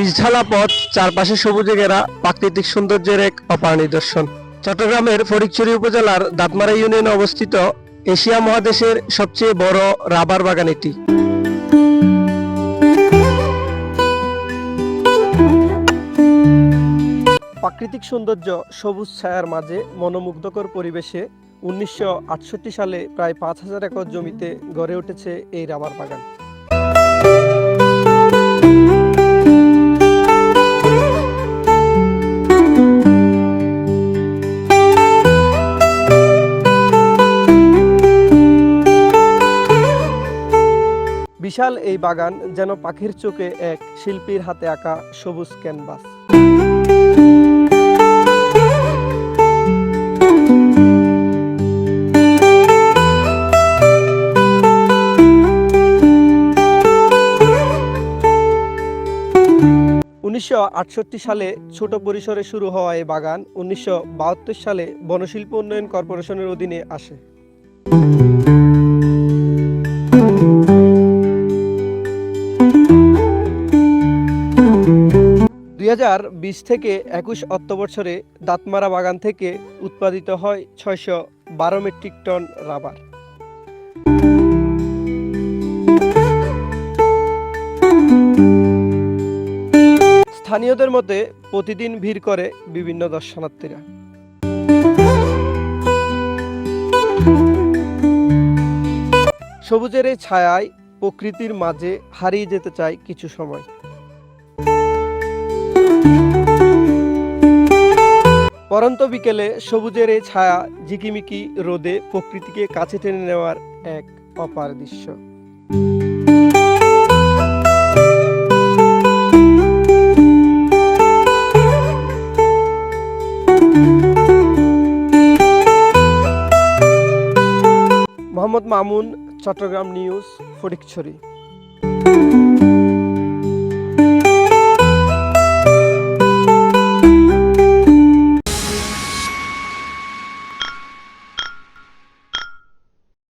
পিচঢালা পথ, চারপাশে সবুজে ঘেরা, প্রাকৃতিক সৌন্দর্যের এক অপার নিদর্শন। চট্টগ্রামের ফটিকছড়ি উপজেলার দাঁতমারা ইউনিয়নে অবস্থিত এশিয়া মহাদেশের সবচেয়ে বড় রাবার বাগান এটি। প্রাকৃতিক সৌন্দর্য সবুজ ছায়ার মাঝে মনোমুগ্ধকর পরিবেশে উনিশশো আটষট্টি সালে প্রায় পাঁচ হাজার একর জমিতে গড়ে উঠেছে এই রাবার বাগান। বিশাল এই বাগান যেন পাখির চোখে এক শিল্পীর হাতে আঁকা সবুজ ক্যানভাস। উনিশশো আটষট্টি সালে ছোট পরিসরে শুরু হওয়া এই বাগান উনিশশো বাহাত্তর সালে বনশিল্প উন্নয়ন কর্পোরেশনের অধীনে আসে। দুই হাজার বিশ থেকে একুশ অর্থবছরে দাঁতমারা বাগান থেকে উৎপাদিত হয় ছয়শো বারো মেট্রিক টন রাবার। স্থানীয়দের মতে প্রতিদিন ভিড় করে বিভিন্ন দর্শনার্থীরা। সবুজের এই ছায়ায় প্রকৃতির মাঝে হারিয়ে যেতে চায় কিছু সময়। পরন্ত বিকেলে সবুজের এই ছায়া ঝিকিমিকি রোদে প্রকৃতিকে কাছে টেনে নেওয়ার এক অপার দৃশ্য। মোহাম্মদ মামুন, চট্টগ্রাম নিউজ, ফটিকছড়ি।